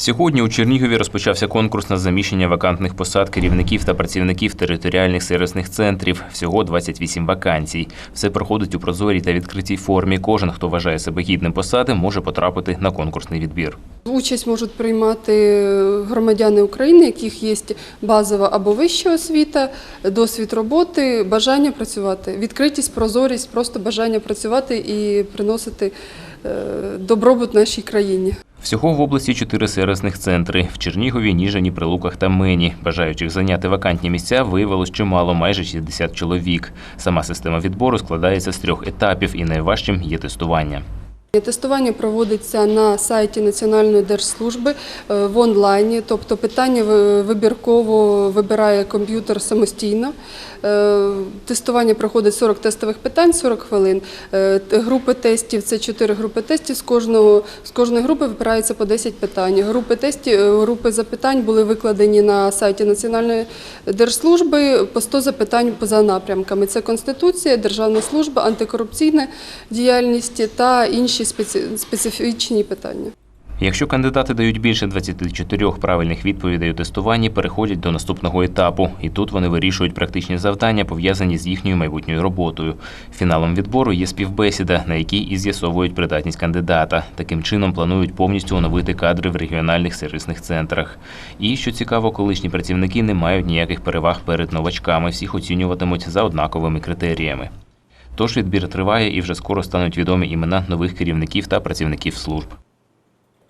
Сьогодні у Чернігові розпочався конкурс на заміщення вакантних посад керівників та працівників територіальних сервісних центрів. Всього 28 вакансій. Все проходить у прозорій та відкритій формі. Кожен, хто вважає себе гідним посади, може потрапити на конкурсний відбір. Участь можуть приймати громадяни України, яких є базова або вища освіта, досвід роботи, бажання працювати, відкритість, прозорість, просто бажання працювати і приносити е, добробут нашій країні. Всього в області чотири сервісних центри в Чернігові, Ніжині, Прилуках та Мені. Бажаючих зайняти вакантні місця виявилось чимало, майже 60 чоловік. Сама система відбору складається з трьох етапів, і найважчим є тестування. Тестування проводиться на сайті Національної держслужби е, в онлайні, тобто питання вибірково вибирає комп'ютер самостійно. Е, Тестування проходить 40 тестових питань, 40 хвилин. Е, Групи тестів це 4 групи тестів. З кожного з кожної групи вибирається по 10 питань. Групи тестів, групи запитань були викладені на сайті Національної держслужби по 100 запитань поза напрямками. Це Конституція, Державна служба, антикорупційна діяльність та інші спеці- специфічні питання. Якщо кандидати дають більше 24 правильних відповідей у тестуванні, переходять до наступного етапу, і тут вони вирішують практичні завдання, пов'язані з їхньою майбутньою роботою. Фіналом відбору є співбесіда, на якій і з'ясовують придатність кандидата. Таким чином планують повністю оновити кадри в регіональних сервісних центрах. І що цікаво, колишні працівники не мають ніяких переваг перед новачками. Всіх оцінюватимуть за однаковими критеріями. Тож відбір триває і вже скоро стануть відомі імена нових керівників та працівників служб.